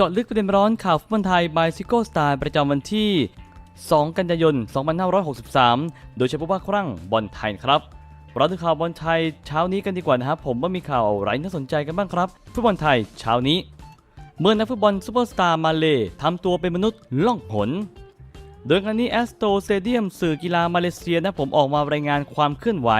เจาะลึกประเด็นร้อนข่าวฟุตบอลไทยบายซิโก้สไตล์ประจำวันที่ 2 กันยายน 2563 โดยเฉพาะว่าครั้งบอลไทยครับเราดูข่าวบอลไทยเช้านี้กันดีกว่านะครับผมว่ามีข่าวอะไรน่าสนใจกันบ้างครับฟุตบอลไทยเช้านี้ เมื่อนักฟุตบอลซูเปอร์สตาร์มาเลทำตัวเป็นมนุษย์ล่องหน โดยงานนี้แอสโตเซเดียมสื่อกีฬามาเลเซียนะผมออกมารายงานความเคลื่อนไหว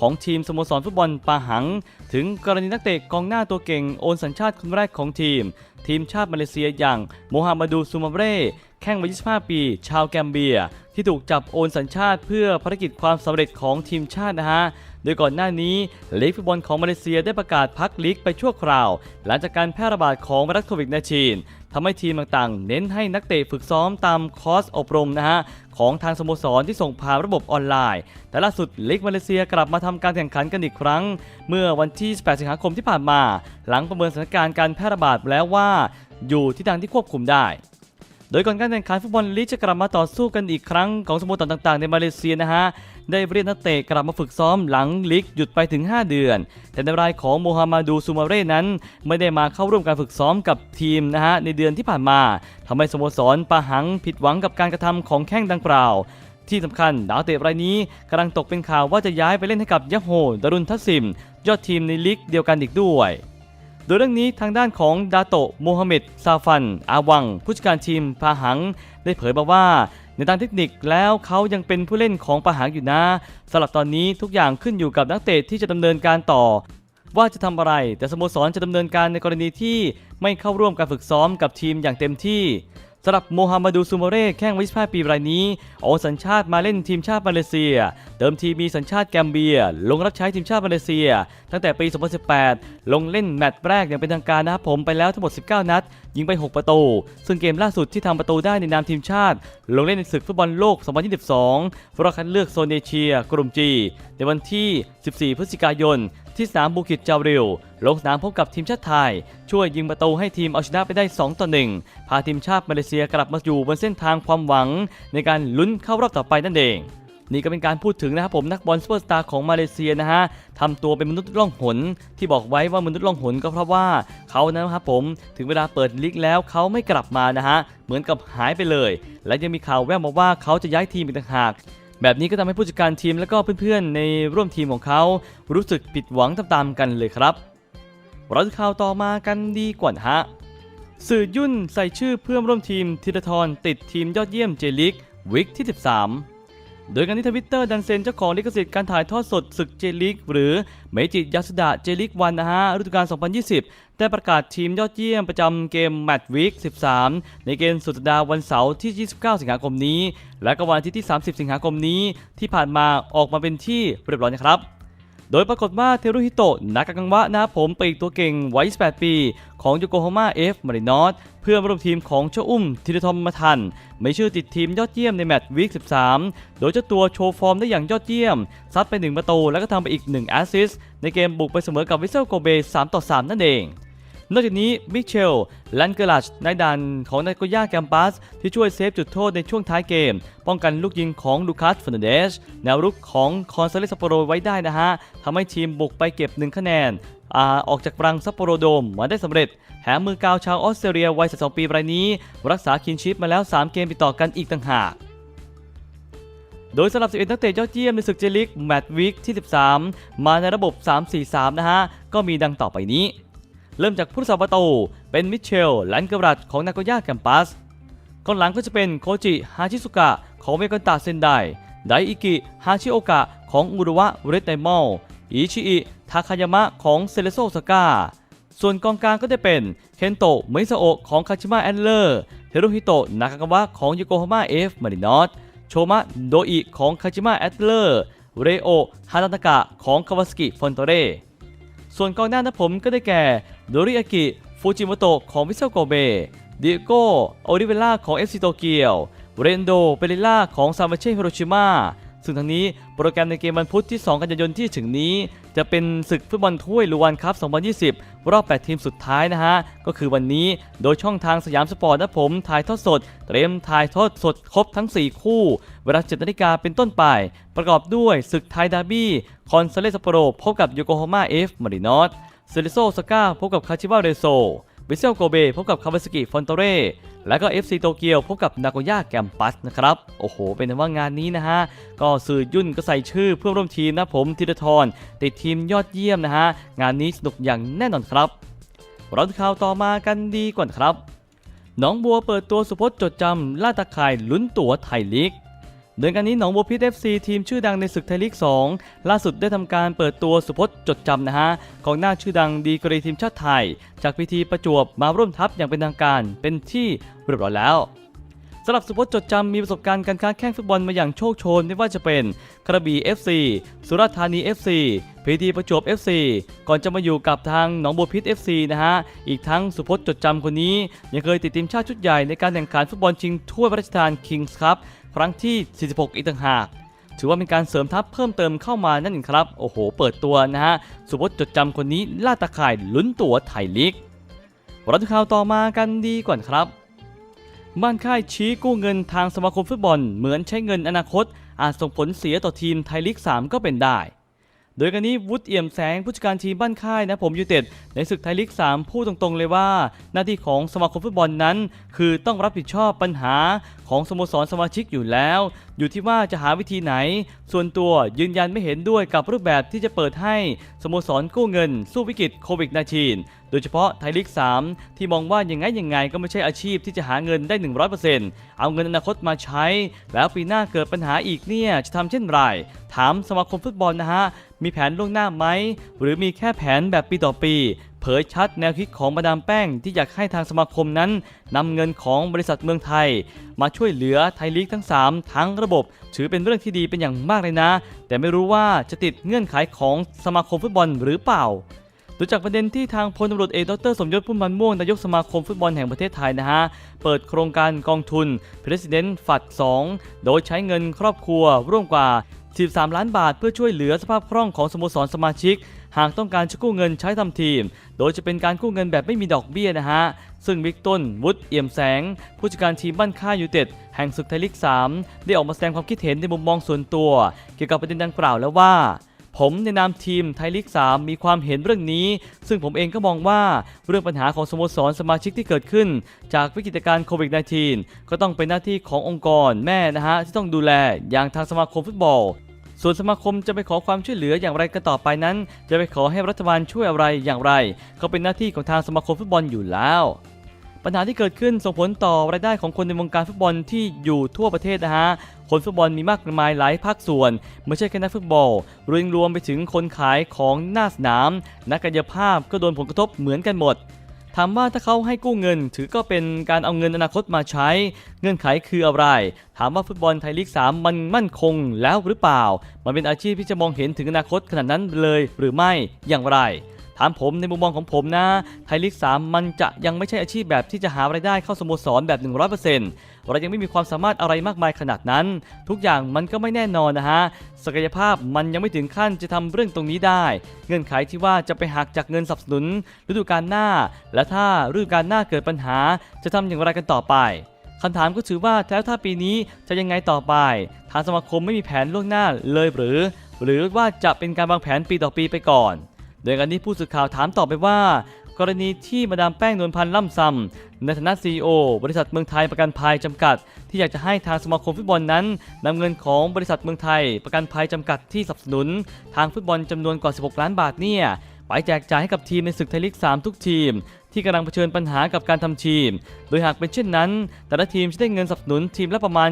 ของทีมสโมสรฟุตบอลปาหัง ถึงกรณีนักเตะกองหน้าตัวเก่งโอนสัญชาติคนแรกของทีม ทีมชาติมาเลเซียอย่างโมฮัมหมัดูซูมาเร่แข้งวัย25 ปี ชาวแกมเบีย ที่ถูกจับโอนสัญชาติเพื่อภารกิจความสำเร็จของทีมชาตินะฮะ โดยก่อนหน้านี้ลีกฟุตบอลของมาเลเซียได้ประกาศพักลีกไปชั่วคราว หลังจากการแพร่ระบาดของไวรัสโควิด -19 ทำให้ทีมต่างๆ เน้นให้นักเตะฝึกซ้อมตามคอร์สอบรมนะฮะของทางสโมสรที่ส่งผ่านระบบออนไลน์ แต่ล่าสุดลีกมาเลเซียกลับมาทำการแข่งขันกันอีกครั้ง เมื่อวันที่ 18 สิงหาคมที่ผ่านมา หลังประเมินสถานการณ์การแพร่ระบาดแล้วว่า อยู่ที่ทางที่ควบคุมได้ โดยก่อนการแข่งขันฟุตบอลลีกจะกลับมาต่อสู้กันอีกครั้งของสโมสรต่างๆ ในมาเลเซียนะฮะ ได้เรียกนักเตะกลับมาฝึกซ้อมหลังลีกหยุดไปถึง 5 เดือน แต่ในรายของโมฮัมหมัดูซูมาเร่นั้น ไม่ได้มาเข้าร่วมการฝึกซ้อมกับทีมนะฮะในเดือนที่ผ่านมาทำให้สโมสรปาหังผิดหวังกับการกระทำของแข้งดังกล่าวที่สำคัญดาวเตะรายนี้กำลังตกเป็นข่าวว่าจะย้ายไปเล่นให้กับยะโฮดารุนทัสซิม ยอดทีมในลีกเดียวกันอีกด้วย โดยเรื่องนี้ทางด้านของดาโตะโมฮัมเหม็ดซาฟัน อาวัง ผู้จัดการทีมพาหัง ได้เผยมาว่าในทางเทคนิคแล้วเขายังเป็นผู้เล่นของปาหังอยู่นะสำหรับตอนนี้ทุกอย่างขึ้นอยู่กับนักเตะที่จะดำเนินการต่อ ว่าจะทำอะไร แต่สโมสรจะดำเนินการในกรณีที่ไม่เข้าร่วมการฝึกซ้อมกับทีมอย่างเต็มที่ สำหรับโมฮัมหมัดูซูมาเร่แข้งวัย25ปีรายนี้โอนสัญชาติมาเล่นทีมชาติมาเลเซีย เดิมทีมีสัญชาติแกมเบีย ลงรับใช้ทีมชาติมาเลเซีย ตั้งแต่ปี 2018 ลงเล่นแมตช์แรกอย่างเป็นทางการนะครับผมไปแล้วทั้งหมด 19 นัด ยิงไป 6 ประตู ซึ่งเกมล่าสุดที่ทำประตูได้ในนามทีมชาติ ลงเล่นในศึกฟุตบอลโลก 2022รอบคัดเลือกโซนเอเชีย กลุ่มจีในวันที่ 14 พฤศจิกายนที่สนามบูกิจจาริลลงสนามพบกับทีมชาติไทย ช่วยยิงประตูให้ทีมเอาชนะไปได้ 2 ต่อ 1 พาทีมชาติมาเลเซียกลับมาอยู่บนเส้นทางความหวัง ในการลุ้นเข้ารอบต่อไปนั่นเองนี่ก็เป็นการพูดถึงนะครับผมนักบอลซูเปอร์สตาร์ของมาเลเซียนะฮะทำตัวเป็นมนุษย์ล่องหน ที่บอกไว้ว่ามนุษย์ล่องหนก็เพราะว่าเขานะครับผมถึงเวลาเปิดลีกแล้วเขาไม่กลับมานะฮะเหมือนกับหายไปเลย และยังมีข่าวแว่วมาว่าเขาจะย้ายทีมอีกต่างหาก แบบนี้ก็ทำให้ผู้จัดการทีมและก็เพื่อนๆ ในร่วมทีมของเขา รู้สึกผิดหวังตามๆกันเลยครับเราจะข่าวต่อมากันดีกว่าฮะสื่อยุ่นใส่ชื่อเพื่อนร่วมทีมธีรทรติดทีมยอดเยี่ยมเจลิกวิกที่ 13 โดยการที่ทวิตเตอร์ดันเซนเจ้าของลิขสิทธิ์การถ่ายทอดสดศึกเจลิกหรือเมจิยาสุดะเจลิกวันนะฮะฤดูกาล 2020 ได้ประกาศทีมยอดเยี่ยมประจำเกมแมตช์วีค 13 ในเกมสุดสัปดาห์วันเสาร์ที่ 29 สิงหาคมนี้ และก็วันอาทิตย์ที่ 30 สิงหาคมนี้ที่ผ่านมาออกมาเป็นที่เรียบร้อยนะครับ โดยปรากฏว่าเทรุฮิโตะนักกังวะนะผมปีกตัวเก่งวัย 28 ปี ของโยโกฮาม่าเอฟมารินอสเพื่อนร่วมทีมของเจ้าอุ้มธีรทรมาทัน ไม่ชื่อติดทีมยอดเยี่ยมในแมตช์วีค 13 โดยเจ้าตัวโชว์ฟอร์มได้อย่างยอดเยี่ยม ซัดไป 1 ประตู แล้วก็ทำไปอีก 1 แอสซิสต์ในเกมบุกไปเสมอกับวิเซลโกเบ3ต่อ 3 นั่นเอง นอกจากนี้มิเชลลันเกลัชนายดันของนายโกย่าแกมปัส ที่ช่วยเซฟจุดโทษในช่วงท้ายเกม ป้องกันลูกยิงของลูคัสฟร์นันเดสแนวรุกของคอนซาเลสซัปโปโรไว้ได้นะฮะทำให้ทีมบุกไปเก็บ 1 คะแนนออกจากรังซัปโปโรโดมมาได้สำเร็จแถมมือกาวชาวออสเตรเลียวัย12ปีรายนี้ รักษาคินชิปมาแล้ว 3 เกมติดต่อกันอีกต่างหากโดยสำหรับ 11 นักเตะยอดเยี่ยมในศึกเจลิกแมตช์วีคที่ 13 มาในระบบ 3-4-3 นะฮะ ก็มีดังต่อไปนี้ เริ่มจากผู้รักษาประตูเป็นมิเชลลันกรัตของนากย่าแคมปัสกองหลังก็จะเป็นโคจิฮาชิสุกะของเมกันตาเซนไดไดอิกิฮาชิโอกะของอุรุวะเรดไดมอลอิชิอิทาคายามะของเซเลโซสกาส่วนกองกลางก็จะเป็นเคนโตะเมซาโอของคาชิมะแอนเลอร์เฮโรฮิโตะนากากาวะของโยโกฮาม่าเอฟมารินอสโชมะโดอิของคาชิมะแอนเลอร์เรโอฮาตานากะของคาวาสกิฟอนโตเร ส่วนกองหน้านะผมก็ได้แก่โดริอากิฟูจิโมโตะของวิเซลโกเบเดียโก้โอริเวล่าของเอฟซีโตเกียวเรนโดเปเรล่าของซามาเช่ฮิโรชิมา ซึ่งทั้งนี้โปรแกรมในเกมวันพุธที่ 2 กันยายนที่ถึงนี้ จะเป็นศึกฟุตบอลถ้วยลูวันคัพ 2020 รอบ 8 ทีมสุดท้ายนะฮะ ก็คือวันนี้โดยช่องทางสยามสปอร์ตนะผมถ่ายทอดสด เตรียมถ่ายทอดสดครบทั้ง 4 คู่ เวลา7นาฬิกาเป็นต้นไป ประกอบด้วยศึกไทยดาร์บี้ คอนซาเลสโปโรพบกับโยโกฮาม่าเอฟมารินอสเซเลโซสก้าพบกับคาชิวาเรโซ วิเซลโกเบพบกับคาวาสกิฟอนโตเร่และก็ FC โตเกียวพบกับนากย่าแกมปัสนะครับ โอ้โห เป็นว่างานนี้นะฮะ ก็สื่อยุ่นก็ใส่ชื่อเพื่อนร่วมทีมนะผมธีรทรติดทีมยอดเยี่ยมนะฮะ งานนี้สนุกอย่างแน่นอนครับราดูข่าวต่อมากันดีก่อนครับหนองบัวเปิดตัวสุพจน์จดจำล่าตะข่ายลุ้นตั๋วไทยลีก โดยการนี้หนองบัวพิษ FC ทีมชื่อดังในศึกไทยลีก 2 ล่าสุดได้ทำการเปิดตัวสุพจน์จดจำนะฮะกองหน้าชื่อดังดีกรีทีมชาติไทย จากพิธีประจวบมาร่วมทัพอย่างเป็นทางการเป็นที่เรียบร้อยแล้วสำหรับสุพจน์จดจำมีประสบการณ์การค้าแข่งฟุตบอลมาอย่างโชคโชนไม่ว่าจะเป็นกระบี่ FC สุราษฎร์ธานี FC พีทีประจวบ FC ก่อนจะมาอยู่กับทางหนองบัวพิษ FC นะฮะ อีกทั้งสุพจน์จดจำคนนี้ ยังเคยติดทีมชาติชุดใหญ่ในการแข่งขันฟุตบอลชิงถ้วยพระราชทาน Kings ครั้ ครั้งที่ 46 อีกต่างหาก ถือว่าเป็นการเสริมทัพเพิ่มเติมเข้ามานั่นเองครับ โอ้โห เปิดตัวนะฮะ สุพจน์จดจำคนนี้ล่าตะข่ายลุ้นตั๋วไทยลีกเราดูข่าวต่อมากันดีก่อนครับ บ้านค่ายชี้กู้เงินทางสมาคมฟุตบอล เหมือนใช้เงินอนาคต อาจส่งผลเสียต่อทีมไทยลีก 3 ก็เป็นได้ โดยกันนี้วุฒิเอี่ยมแสงผู้จัดการทีมบ้านค่ายนะผมยูเต็ดในศึกไทยลีก 3 พูดตรงๆเลยว่า หน้าที่ของสมาคมฟุตบอลนั้น คือต้องรับผิดชอบปัญหาของสโมสรสมาชิกอยู่แล้ว อยู่ที่ว่าจะหาวิธีไหน ส่วนตัวยืนยันไม่เห็นด้วยกับรูปแบบที่จะเปิดให้สโมสรกู้เงิน สู้วิกฤตโควิด -19 โดยเฉพาะไทยลีก 3 ที่มองว่ายังไงยังไงก็ไม่ใช่อาชีพที่จะหาเงินได้ 100%เอาเงินอนาคตมาใช้ แล้วปีหน้าเกิดปัญหาอีกเนี่ยจะทำเช่นไรถามสมาคมฟุตบอลนะฮะ มีแผนล่วงหน้าไหม หรือมีแค่แผนแบบปีต่อปี เผยชัดแนวคิดของมาดามแป้งที่อยากให้ทางสมาคมนั้นนำเงินของบริษัทเมืองไทย มาช่วยเหลือไทยลีกทั้ง 3 ทั้งระบบ ถือเป็นเรื่องที่ดีเป็นอย่างมากเลยนะ แต่ไม่รู้ว่าจะติดเงื่อนไขของสมาคมฟุตบอลหรือเปล่า ดูจากประเด็นที่ทางพลตำรวจเอกดรสมยศพุ่มพันธ์ม่วงนายกสมาคมฟุตบอลแห่งประเทศไทยนะฮะ เปิดโครงการกองทุน President ฝัด2โดยใช้เงินครอบครัวร่วมกว่า 13 ล้านบาทเพื่อช่วยเหลือสภาพคล่องของสโมสรสมาชิก หากต้องการจะกู้เงินใช้ทำทีม โดยจะเป็นการกู้เงินแบบไม่มีดอกเบี้ยนะฮะ ซึ่งบิ๊กต้น วุฒิเอี่ยมแสง ผู้จัดการทีมบ้านค่ายยูเต็ดแห่งศึกไทยลีก 3 ได้ออกมาแสดงความคิดเห็นในมุมมองส่วนตัว เกี่ยวกับประเด็นดังกล่าวแล้วว่า ผมในนามทีมไทยลีก 3 มีความเห็นเรื่องนี้ ซึ่งผมเองก็มองว่าเรื่องปัญหาของสโมสรสมาชิกที่เกิดขึ้น จากวิกฤตการณ์โควิด -19 ก็ต้องเป็นหน้าที่ขององค์กรแม่นะฮะ ที่ต้องดูแลอย่างทางสมาคมฟุตบอลส่วนสมาคมจะไปขอความช่วยเหลืออย่างไรกันต่อไปนั้น จะไปขอให้รัฐบาลช่วยอะไรอย่างไร ก็เป็นหน้าที่ของทางสมาคมฟุตบอลอยู่แล้ว ปัญหาที่เกิดขึ้นส่งผลต่อรายได้ของคนในวงการฟุตบอลที่อยู่ทั่วประเทศนะฮะ คนฟุตบอลมีมากมายหลายภาคส่วน ไม่ใช่แค่นักฟุตบอลรวมรวมไปถึงคนขายของหน้าสนาม นักกายภาพก็โดนผลกระทบเหมือนกันหมดถามว่าถ้าเขาให้กู้เงิน ถือก็เป็นการเอาเงินอนาคตมาใช้ เงื่อนไขคืออะไร ถามว่าฟุตบอลไทยลีก 3 มันมั่นคงแล้วหรือเปล่า มันเป็นอาชีพที่จะมองเห็นถึงอนาคตขนาดนั้นเลยหรือไม่อย่างไรามผมในมุมมองของผมนะ ไทยลีก 3 มันจะยังไม่ใช่อาชีพแบบที่จะหารายได้เข้าสโมสรแบบ 100%เรายังไม่มีความสามารถอะไรมากมายขนาดนั้น ทุกอย่างมันก็ไม่แน่นอนนะฮะ ศักยภาพมันยังไม่ถึงขั้นจะทำเรื่องตรงนี้ได้ เงื่อนไขที่ว่าจะไปหักจากเงินสนับสนุนฤดูกาลหน้า และถ้าฤดูกาลหน้าเกิดปัญหา จะทำอย่างไรกันต่อไปคำถามก็ถือว่าแล้วถ้าปีนี้จะยังไงต่อไป ทางสมาคมไม่มีแผนล่วงหน้าเลยหรือ หรือว่าจะเป็นการวางแผนปีต่อปีไปก่อน โดยการนี้ผู้สื่อข่าวถามต่อไปว่า กรณีที่มาดามแป้งนวลพันธ์ล่ำซำในฐานะซีอบริษัทเมืองไทยประกันภัยจำกัด ที่อยากจะให้ทางสมาคมฟุตบอลนั้นนำเงินของบริษัทเมืองไทย ประกันภัยจำกัดที่สนับสนุน ทางฟุตบอลจำนวนกว่า 16 ล้านบาทเนี่ยไปแจกจ่ายให้กับทีมในศึกไทยลีก 3 ทุกทีม ที่กำลังเผชิญปัญหากับการทำทีม โดยหากเป็นเช่นนั้น แต่ละทีมจะได้เงินสนับสนุนทีมละประมาณ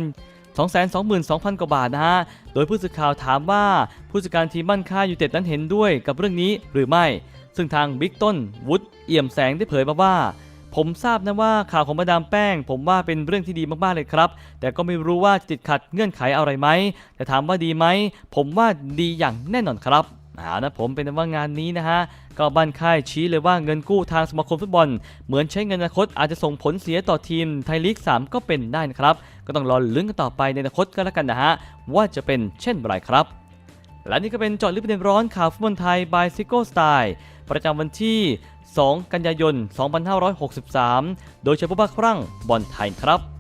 222,000 กว่าบาทนะฮะ โดยผู้สื่อข่าวถามว่าผู้จัดการทีมบ้านค่ายยูเต็ดนั้นเห็นด้วยกับเรื่องนี้หรือไม่ ซึ่งทางบิ๊กต้นวุฒิเอี่ยมแสงได้เผยมาว่าผมทราบนะว่าข่าวของมาดามแป้ง ผมว่าเป็นเรื่องที่ดีมากๆเลยครับ แต่ก็ไม่รู้ว่าจะติดขัดเงื่อนไขอะไรไหมแต่ถามว่าดีไหม ผมว่าดีอย่างแน่นอนครับ เอานะผมเป็นว่างานนี้นะฮะก็บ้านค่ายชี้เลยว่าเงินกู้ทางสมาคมฟุตบอล เหมือนใช้เงินอนาคตอาจจะส่งผลเสียต่อทีมไทยลีก 3 ก็เป็นได้นะครับ ก็ต้องรอลุ้นกันต่อไปในอนาคตก็แล้วกันนะฮะว่าจะเป็นเช่นไรครับ และนี่ก็เป็นเจอดลึกประเด็นร้อนข่าวฟุตบอลไทย by ซิโก้สไตล์ประจำวันที่ 2 กันยายน 2563 โดยเฉพาะภาคครั่งบอลไทยครับ